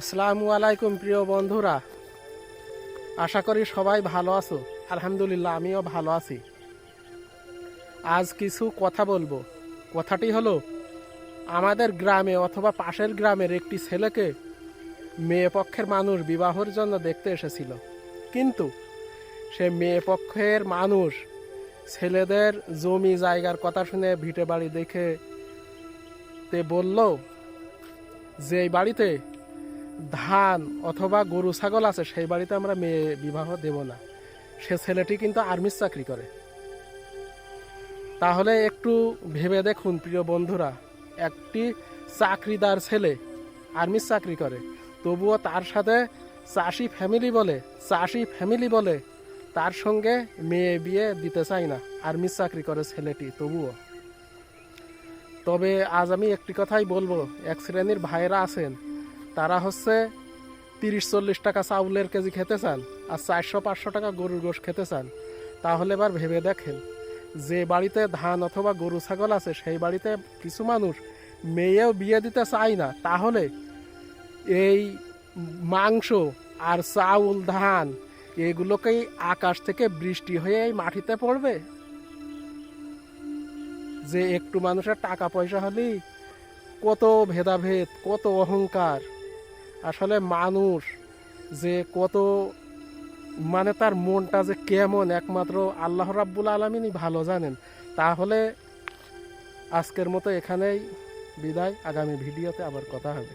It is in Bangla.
আসসালামু আলাইকুম, প্রিয় বন্ধুরা। আশা করি সবাই ভালো আছো। আলহামদুলিল্লাহ, আমিও ভালো আছি। আজ কিছু কথা বলব। কথাটি হলো, আমাদের গ্রামে অথবা পাশের গ্রামের একটি ছেলেকে মেয়ে পক্ষের মানুষ বিবাহের জন্য দেখতে এসেছিল। কিন্তু সে মেয়ে পক্ষের মানুষ ছেলেদের জমি জায়গার কথা শুনে ভিটে বাড়ি দেখে তে বলল, যে বাড়িতে ধান অথবা গরু, ছাগল আছে, সেই বাড়িতে আমরা মেয়ে বিবাহ দেব না। সে ছেলেটি কিন্তু আর্মির চাকরি করে। তাহলে একটু ভেবে দেখুন, প্রিয় বন্ধুরা, একটি চাকরিদার ছেলে আর্মির চাকরি করে, তবুও তার সাথে চাষি ফ্যামিলি বলে, চাষি ফ্যামিলি বলে তার সঙ্গে মেয়ে বিয়ে দিতে চাই না, আর্মির চাকরি করে ছেলেটি, তবুও। তবে আজ আমি একটি কথাই বলব, এক শ্রেণির ভাইয়েরা আছেন তারা হচ্ছে তিরিশ, চল্লিশ টাকা চাউলের কেজি খেতে চান আর চারশো, পাঁচশো টাকা গরুর গোশ খেতে চান। তাহলে এবার ভেবে দেখেন, যে বাড়িতে ধান অথবা গরু, ছাগল আছে, সেই বাড়িতে কিছু মানুষ মেয়েও বিয়ে দিতে চায় না। তাহলে এই মাংস আর চাউল, ধান, এগুলোকেই আকাশ থেকে বৃষ্টি হয়ে এই মাটিতে পড়বে। যে একটু মানুষের টাকা পয়সা হলেই কত ভেদাভেদ, কত অহংকার। আসলে মানুষ যে কত মানে তার মনটা যে কেমন একমাত্র আল্লাহ রাব্বুল আলমিনই ভালো জানেন। তাহলে আজকের মতো এখানেই বিদায়, আগামী ভিডিওতে আবার কথা হবে।